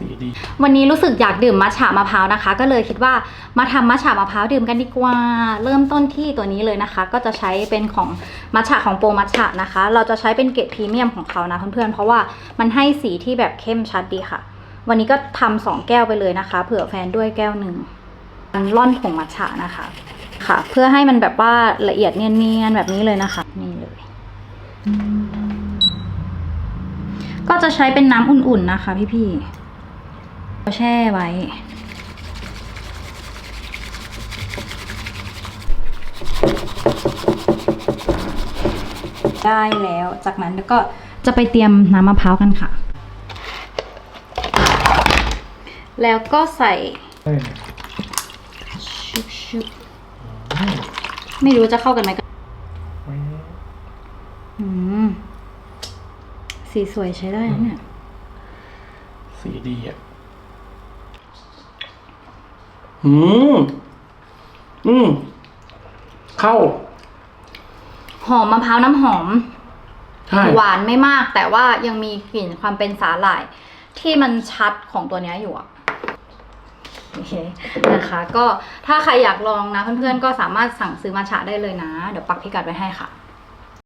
สีดี วันนี้รู้สึกอยากดื่มมัทฉะมะพร้าวนะคะ ก็เลยคิดว่ามาทำมัทฉะมะพร้าวดื่มกันดีกว่า เริ่มต้นที่ตัวนี้เลยนะคะ ก็จะใช้เป็นของมัทฉะของโปรมัทฉะนะคะ เราจะใช้เป็นเกรดพรีเมียมของเขานะเพื่อนๆ เพราะว่ามันให้สีที่แบบเข้มชัดดีค่ะ วันนี้ก็ทำสองแก้วไปเลยนะคะ เผื่อแฟนด้วยแก้วหนึ่งอันร่อนผงมัทฉะนะคะค่ะ เพื่อให้มันแบบว่าละเอียดเนียนๆแบบนี้เลยนะคะนี่เลยก็จะใช้เป็นน้ำอุ่นๆนะคะพี่ๆ แช่ไว้ ได้แล้วจากนั้นแล้วก็จะไปเตรียมน้ำมะพร้าวกันค่ะ แล้วก็ใส่ชุบชุบไม่รู้จะเข้ากันไหมก็อืมสีสวยใช้ได้นะเนี่ย สีดีอะ อืม อืม เข้า หอมมะพร้าวน้ำหอม ใช่ หวานไม่มาก แต่ว่ายังมีกลิ่นความเป็นสาหร่าย ที่มันชัดของตัวเนี้ยอยู่อะโอเคนะคะ ก็ถ้าใครอยากลองนะเพื่อนๆก็สามารถสั่งซื้อมาฉะได้เลยนะ เดี๋ยวปักพิกัดไว้ให้ค่ะ